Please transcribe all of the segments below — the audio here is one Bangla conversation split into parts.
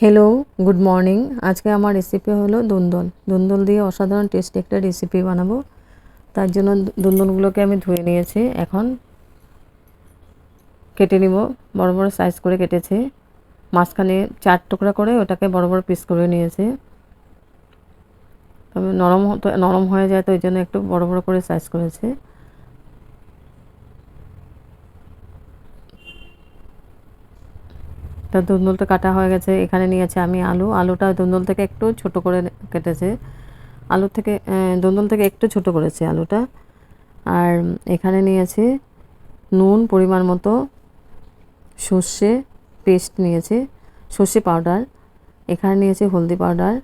হ্যালো গুড মর্নিং আজকে আমার রেসিপি হলো দুন্দল। দুন্দল দিয়ে অসাধারণ টেস্টি একটা রেসিপি বানাবো। তার জন্য দুন্দলগুলোকে আমি ধুয়ে নিয়েছি। এখন কেটে নিব। বড় বড় সাইজ করে কেটেছি। মাঝখানে চার টুকরা করে ওটাকে বড় বড় পিস করে নিয়েছি। তবে নরম হতে নরম হয়ে যায় তো ওই জন্য একটু বড় বড় করে সাইজ করেছি। তা দুন্দুলটা কাটা হয়ে গেছে, এখানে নিয়েছি আমি আলু। আলুটা দুন্দুল থেকে একটু ছোট করে কেটেছে। আলু থেকে দুন্দুল থেকে একটু ছোট করেছে আলুটা। আর এখানে নিয়েছি নুন, পরিমাণ মতো সর্ষে পেস্ট নিয়েছে, সর্ষে পাউডার। এখানে নিয়েছে হলদি পাউডার,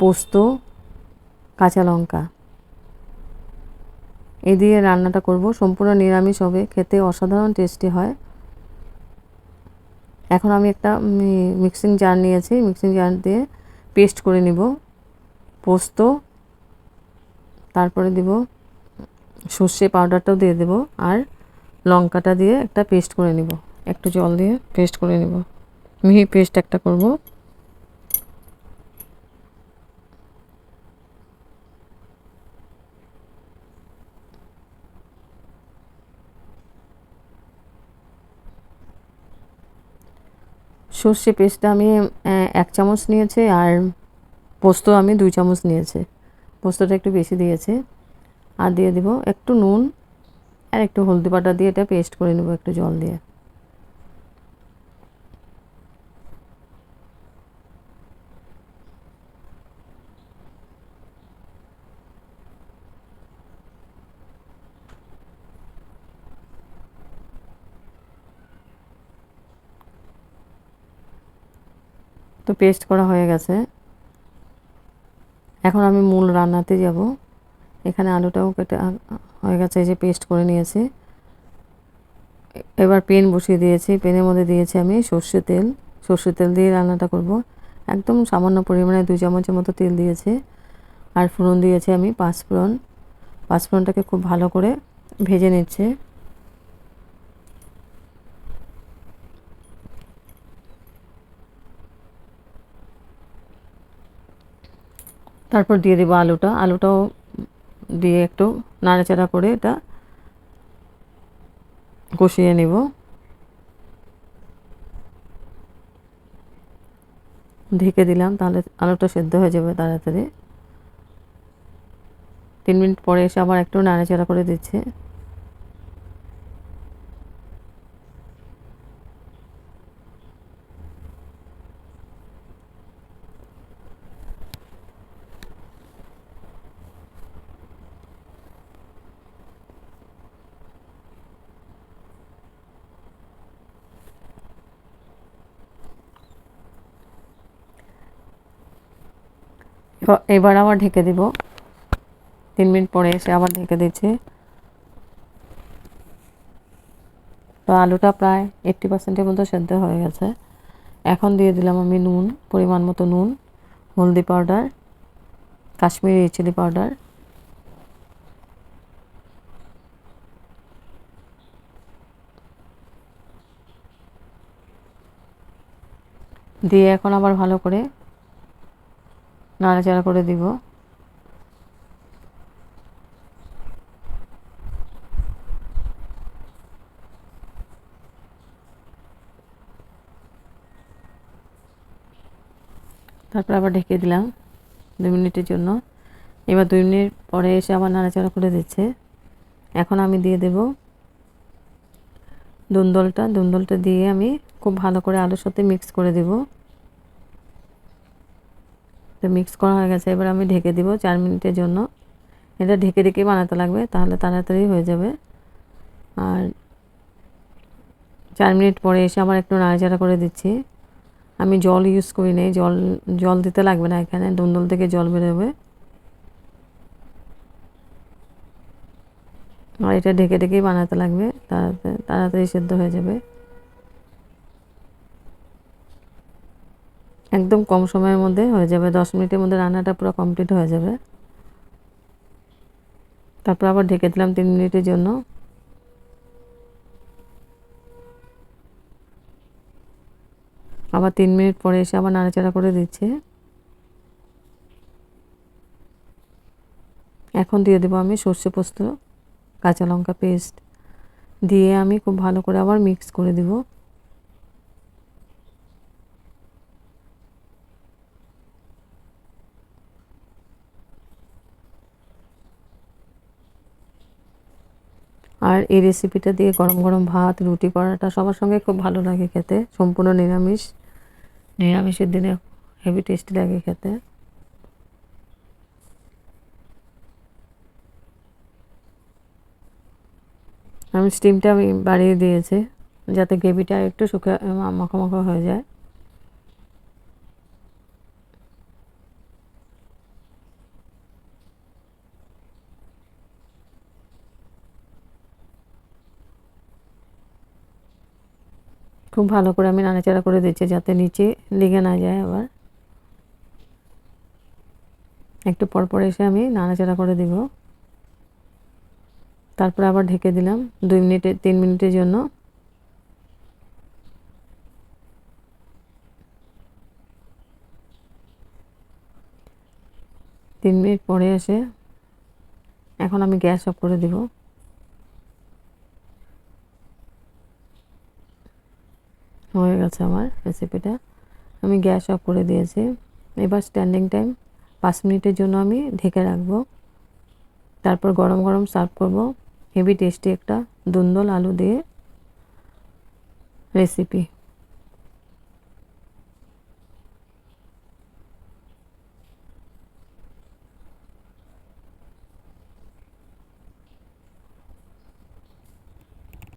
পোস্ত, কাঁচা লঙ্কা। এ দিয়ে রান্নাটা করব। সম্পূর্ণ নিরামিষ হবে, খেতে অসাধারণ টেস্টি হয়। এখন আমি একটা মিক্সিং জার নিয়েছি মিক্সিং জার দিয়ে পেস্ট করে নিব, পোস্ত, তারপরে দিব, সর্ষে পাউডারটাও দিয়ে দেব, আর লঙ্কাটা দিয়ে একটা পেস্ট করে নিব, একটু জল দিয়ে পেস্ট করে নিব, মিহি পেস্ট একটা করব। সর্ষে পেস্টটা আমি এক চামচ নিয়েছে আর পোস্ত আমি দুই চামচ নিয়েছে। পোস্তটা একটু বেশি দিয়েছে। আর দিয়ে দিব একটু নুন আর একটু হলদি পাটা দিয়ে এটা পেস্ট করে নেব একটু জল দিয়ে। তো পেস্ট করা হয়ে গেছে। এখন আমি মূল রান্নাতে যাব। এখানে আলুটাও কেটে হয়ে গেছে যে পেস্ট করে নিয়েছি। এবার পেন বসিয়ে দিয়েছি। পেনের মধ্যে দিয়েছি আমি সর্ষে তেল। সর্ষে তেল দিয়ে রান্নাটা করব। একদম সামান্য পরিমাণে দুই চামচের মতো তেল দিয়েছি। আর ফোড়ন দিয়েছি আমি পাঁচফোড়ন। পাঁচফোড়নটাকে খুব ভালো করে ভেজে নিচ্ছে। তারপর দিয়ে দেবো আলুটা। আলুটাও দিয়ে একটু নাড়াচাড়া করে এটা কষিয়ে নেব। ঢেকে দিলাম, তাহলে আলুটা সেদ্ধ হয়ে যাবে তাড়াতাড়ি। তিন মিনিট পরে এসে আবার একটু নাড়াচাড়া করে দিচ্ছে। এবার আবার ঢেকে দিব। তিন মিনিট পরে এসে আবার ঢেকে দিচ্ছি। তো আলুটা প্রায় এইট্টি পার্সেন্টের মতো সেদ্ধ হয়ে গেছে। এখন দিয়ে দিলাম আমি নুন, পরিমাণ মতো নুন, হলদি পাউডার, কাশ্মীরি চিলি পাউডার। দিয়ে এখন আবার ভালো করে নাড়াচাড়া করে দিব। তারপর আবার ঢেকে দিলাম দুই মিনিটের জন্য। এবার দুই মিনিট পরে এসে আবার নাড়াচাড়া করে দিচ্ছে। এখন আমি দিয়ে দেব দুন্দলটা। দুন্দলটা দিয়ে আমি খুব ভালো করে আলুর সাথে মিক্স করে দেবো। তো মিক্স করা হয়ে গেছে, এবার আমি ঢেকে দিব চার মিনিটের জন্য। এটা ঢেকে ঢেকে বানাতে লাগবে, তাহলে তাড়াতাড়ি হয়ে যাবে। আর চার মিনিট পরে এসে আবার একটু নাড়াচাড়া করে দিচ্ছি। আমি জল ইউজ করি নেই, জল জল দিতে লাগবে না এখানে দুন্দল থেকে জল বেরোবে। আর এটা ঢেকে ঢেকেই বানাতে লাগবে, তাড়াতাড়ি তাড়াতাড়ি সেদ্ধ হয়ে যাবে। একদম কম সময়ের মধ্যে হয়ে যাবে। দশ মিনিটের মধ্যে রান্নাটা পুরো কমপ্লিট হয়ে যাবে। তারপর আবার ঢেকে দিলাম তিন মিনিটের জন্য। আবার তিন মিনিট পরে এসে আবার নাড়াচাড়া করে দিচ্ছে। এখন দিয়ে দেবো আমি সর্ষে পোস্ত, কাঁচা লঙ্কা পেস্ট দিয়ে আমি খুব ভালো করে আবার মিক্স করে দেব। আর এই রেসিপিটা দিয়ে গরম গরম ভাত, রুটি পরাটা সবার সঙ্গে খুব ভালো লাগে খেতে। সম্পূর্ণ নিরামিষ। নিরামিষের দিনে হেভি টেস্টি লাগে খেতে। আমি স্টিমটা আমি বাড়িয়ে দিয়েছি, যাতে গ্রেভিটা একটু শুকা মাখা মাখা হয়ে যায়। খুব ভালো করে আমি নাড়াচাড়া করে দিচ্ছি যাতে নিচে লেগে না যায় আবার। একটু পর পর এসে আমি নাড়াচাড়া করে দিব। তারপরে আবার ঢেকে দিলাম দুই মিনিটে, তিন মিনিটের জন্য। তিন মিনিট পরে এসে এখন আমি গ্যাস অফ করে দিব। গেছে আমার রেসিপিটা আমি গ্যাস অফ করে দিয়েছি। এবার স্ট্যান্ডিং টাইম পাঁচ মিনিটের জন্য আমি ঢেকে রাখব। তারপর গরম গরম সার্ভ করব। হেভি টেস্টি একটা দুন্দল আলু দিয়ে রেসিপি